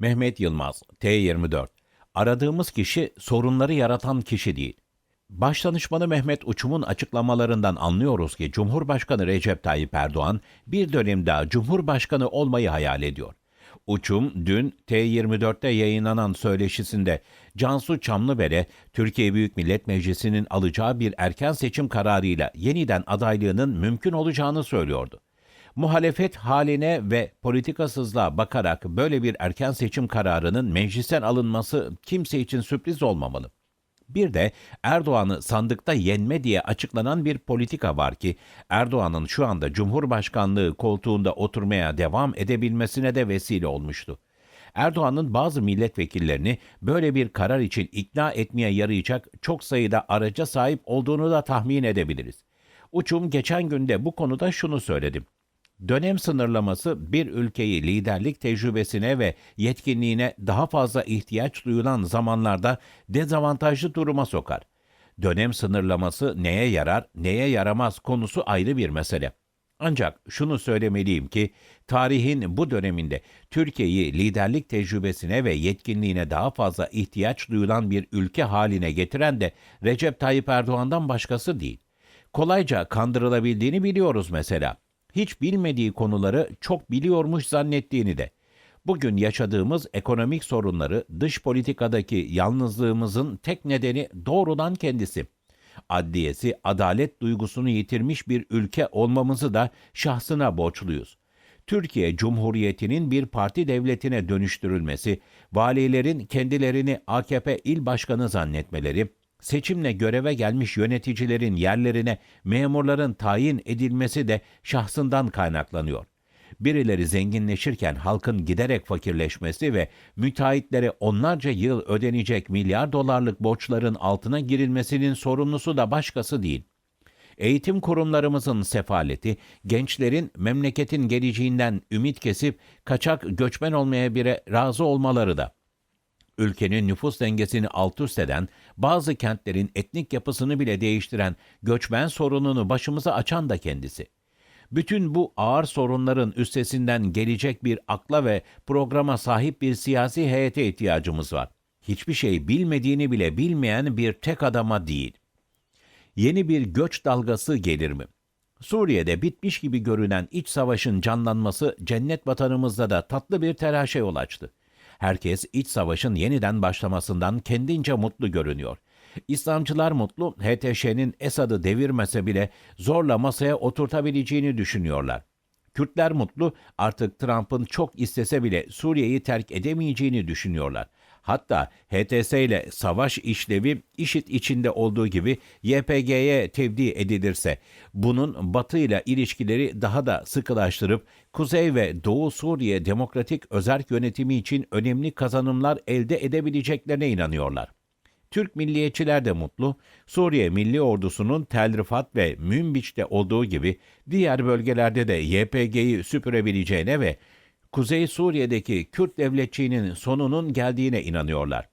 Mehmet Yılmaz, T24. Aradığımız kişi sorunları yaratan kişi değil. Başdanışmanı Mehmet Uçum'un açıklamalarından anlıyoruz ki Cumhurbaşkanı Recep Tayyip Erdoğan bir dönem daha Cumhurbaşkanı olmayı hayal ediyor. Uçum dün T24'te yayınlanan söyleşisinde Cansu Çamlıbel'e Türkiye Büyük Millet Meclisi'nin alacağı bir erken seçim kararıyla yeniden adaylığının mümkün olacağını söylüyordu. Muhalefet haline ve politikasızlığa bakarak böyle bir erken seçim kararının meclisten alınması kimse için sürpriz olmamalı. Bir de Erdoğan'ı sandıkta yenme diye açıklanan bir politika var ki Erdoğan'ın şu anda Cumhurbaşkanlığı koltuğunda oturmaya devam edebilmesine de vesile olmuştu. Erdoğan'ın bazı milletvekillerini böyle bir karar için ikna etmeye yarayacak çok sayıda araca sahip olduğunu da tahmin edebiliriz. Uçum geçen günde bu konuda şunu söyledim. Dönem sınırlaması bir ülkeyi liderlik tecrübesine ve yetkinliğine daha fazla ihtiyaç duyulan zamanlarda dezavantajlı duruma sokar. Dönem sınırlaması neye yarar, neye yaramaz konusu ayrı bir mesele. Ancak şunu söylemeliyim ki tarihin bu döneminde Türkiye'yi liderlik tecrübesine ve yetkinliğine daha fazla ihtiyaç duyulan bir ülke haline getiren de Recep Tayyip Erdoğan'dan başkası değil. Kolayca kandırılabildiğini biliyoruz mesela hiç bilmediği konuları çok biliyormuş zannettiğini de. Bugün yaşadığımız ekonomik sorunları dış politikadaki yalnızlığımızın tek nedeni doğrudan kendisi. Adliyesi adalet duygusunu yitirmiş bir ülke olmamızı da şahsına borçluyuz. Türkiye Cumhuriyeti'nin bir parti devletine dönüştürülmesi, valilerin kendilerini AKP il başkanı zannetmeleri, seçimle göreve gelmiş yöneticilerin yerlerine memurların tayin edilmesi de şahsından kaynaklanıyor. Birileri zenginleşirken halkın giderek fakirleşmesi ve müteahhitlere onlarca yıl ödenecek milyar dolarlık borçların altına girilmesinin sorumlusu da başkası değil. Eğitim kurumlarımızın sefaleti, gençlerin memleketin geleceğinden ümit kesip kaçak göçmen olmaya bire razı olmaları da ülkenin nüfus dengesini alt üst eden, bazı kentlerin etnik yapısını bile değiştiren göçmen sorununu başımıza açan da kendisi. Bütün bu ağır sorunların üstesinden gelecek bir akla ve programa sahip bir siyasi heyete ihtiyacımız var. Hiçbir şey bilmediğini bile bilmeyen bir tek adama değil. Yeni bir göç dalgası gelir mi? Suriye'de bitmiş gibi görünen iç savaşın canlanması cennet vatanımızda da tatlı bir telaşa yol açtı. Herkes iç savaşın yeniden başlamasından kendince mutlu görünüyor. İslamcılar mutlu, HTŞ'nin Esad'ı devirmese bile zorla masaya oturtabileceğini düşünüyorlar. Kürtler mutlu, artık Trump'ın çok istese bile Suriye'yi terk edemeyeceğini düşünüyorlar. Hatta HTS ile savaş işlevi IŞİD içinde olduğu gibi YPG'ye tevdi edilirse bunun Batı ile ilişkileri daha da sıkılaştırıp Kuzey ve Doğu Suriye demokratik özerk yönetimi için önemli kazanımlar elde edebileceklerine inanıyorlar. Türk milliyetçiler de mutlu. Suriye Milli Ordusu'nun Tel Rifat ve Münbiç'te olduğu gibi diğer bölgelerde de YPG'yi süpürebileceğine ve Kuzey Suriye'deki Kürt devletçiliğinin sonunun geldiğine inanıyorlar.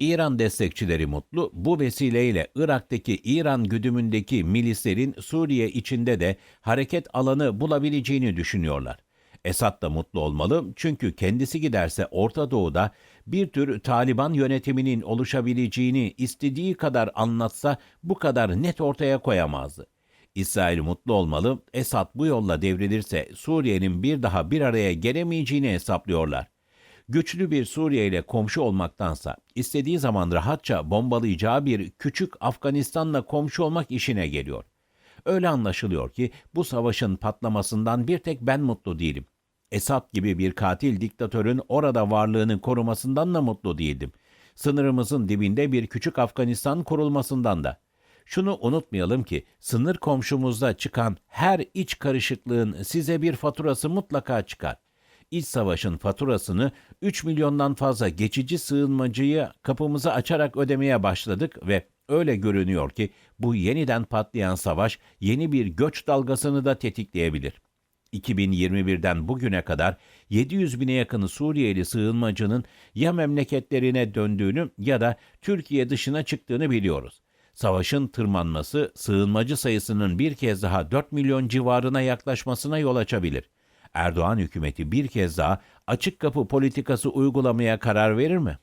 İran destekçileri mutlu, bu vesileyle Irak'taki İran güdümündeki milislerin Suriye içinde de hareket alanı bulabileceğini düşünüyorlar. Esad da mutlu olmalı çünkü kendisi giderse Orta Doğu'da bir tür Taliban yönetiminin oluşabileceğini istediği kadar anlatsa bu kadar net ortaya koyamazdı. İsrail mutlu olmalı, Esad bu yolla devrilirse Suriye'nin bir daha bir araya gelemeyeceğini hesaplıyorlar. Güçlü bir Suriye ile komşu olmaktansa istediği zaman rahatça bombalayacağı bir küçük Afganistan'la komşu olmak işine geliyor. Öyle anlaşılıyor ki bu savaşın patlamasından bir tek ben mutlu değilim. Esad gibi bir katil diktatörün orada varlığını korumasından da mutlu değildim. Sınırımızın dibinde bir küçük Afganistan kurulmasından da. Şunu unutmayalım ki sınır komşumuzda çıkan her iç karışıklığın size bir faturası mutlaka çıkar. İç savaşın faturasını 3 milyondan fazla geçici sığınmacıyı kapımızı açarak ödemeye başladık ve öyle görünüyor ki bu yeniden patlayan savaş yeni bir göç dalgasını da tetikleyebilir. 2021'den bugüne kadar 700 bine yakın Suriyeli sığınmacının ya memleketlerine döndüğünü ya da Türkiye dışına çıktığını biliyoruz. Savaşın tırmanması sığınmacı sayısının bir kez daha 4 milyon civarına yaklaşmasına yol açabilir. Erdoğan hükümeti bir kez daha açık kapı politikası uygulamaya karar verir mi?